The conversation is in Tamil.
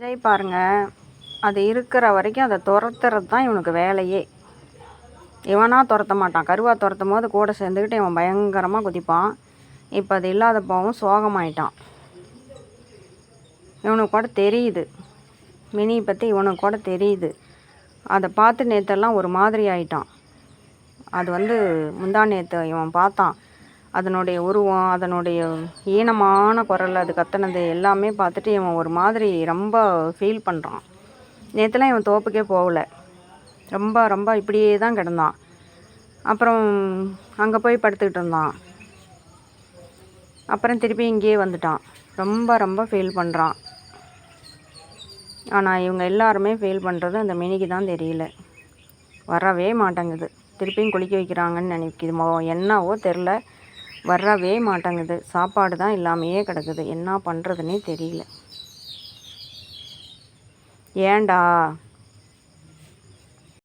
விஜய் பாருங்கள் அது இருக்கிற வரைக்கும் அதை துரத்துறது தான் இவனுக்கு வேலையே. இவனாக துரத்த மாட்டான். கருவா துரத்தும் போது கூட சேர்ந்துக்கிட்டு இவன் பயங்கரமாக குதிப்பான். இப்போ அது இல்லாத போகவும் சோகமாயிட்டான். இவனுக்கு கூட தெரியுது. மினியை பற்றி இவனுக்கு கூட தெரியுது. அதை பார்த்து நேற்றெல்லாம் ஒரு மாதிரி ஆயிட்டான். அது வந்து முந்தா நேற்று இவன் பார்த்தான். அதனுடைய உருவம் அதனுடைய ஈனமான குரல் அது கத்துனது எல்லாமே பார்த்துட்டு இவன் ஒரு மாதிரி ரொம்ப ஃபீல் பண்ணுறான் நேற்றுலாம் இவன் தோப்புக்கே போகல. ரொம்ப ரொம்ப இப்படியே தான் கிடந்தான். அப்புறம் அங்கே போய் படுத்துக்கிட்டு இருந்தான். அப்புறம் திருப்பி இங்கேயே வந்துட்டான். ரொம்ப ரொம்ப ஃபீல் பண்ணுறான் ஆனால் இவங்க எல்லாருமே ஃபீல் பண்ணுறது அந்த மினிக்கு தான் தெரியல. வரவே மாட்டேங்குது. திருப்பியும் குளிக்க வைக்கிறாங்கன்னு நினைக்குதுமோ என்னவோ தெரில வரவே மாட்டேங்குது. சாப்பாடு தான் இல்லாமையே கிடக்குது. என்ன பண்ணுறதுனே தெரியல. ஏன்டா?